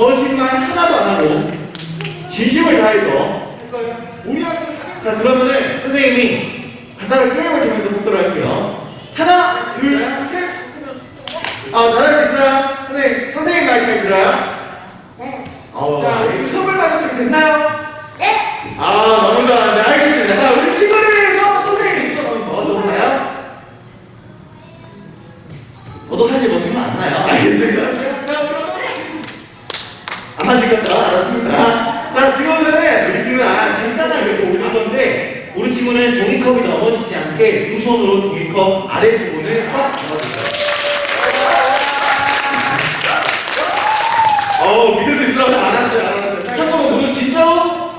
거짓말 하나도 안 하고 진심을 다해서 우리 자 그러면은 선생님이 간단한 게임을 통해서 뽑도록 할게요. 하나, 둘, 셋. 아 잘할 수 있어요. 선생님 선생님 말씀해 드려요. 네자 선물 받으면 됐나요? 네. 아 너무 잘하는데 알겠습니다. 자 우리 친구들 위해서 선생님 이거 하나요? 너도 사실 뭐 생각 안 나요. 알겠습니다. 자 그럼. 하실 거죠? 알았습니다. 자, 지금은 우리 친구는 아, 간단하게 올릴 건데, 우리 친구는 종이컵이 넘어지지 않게 두 손으로 종이컵 아랫부분을 꽉 잡아주세요. 어우, 믿을 수 있어. 알았어요, 알았어요. 잠깐만, 그거 진짜로?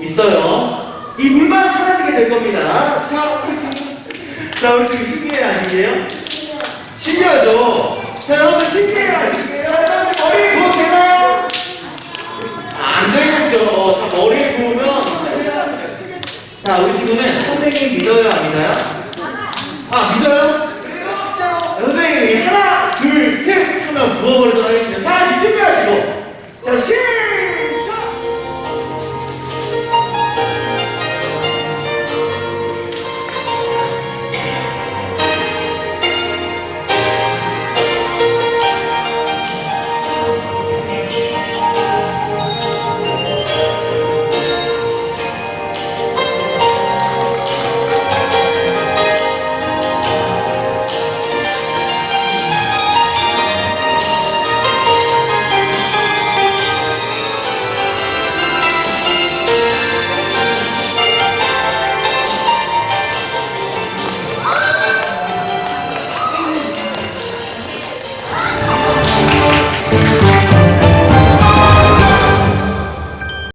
있어요. 이 물만 사라지게 될 겁니다. 자, 우리 친구. 자, 우리 친구 신기해요, 아니에요? 신기하죠? 자, 여러분 아, 안 되겠죠. 자, 머리에 부으면. 자, 우리 친구는 선생님 믿어요, 안 믿어요? 아, 믿어요? 선생님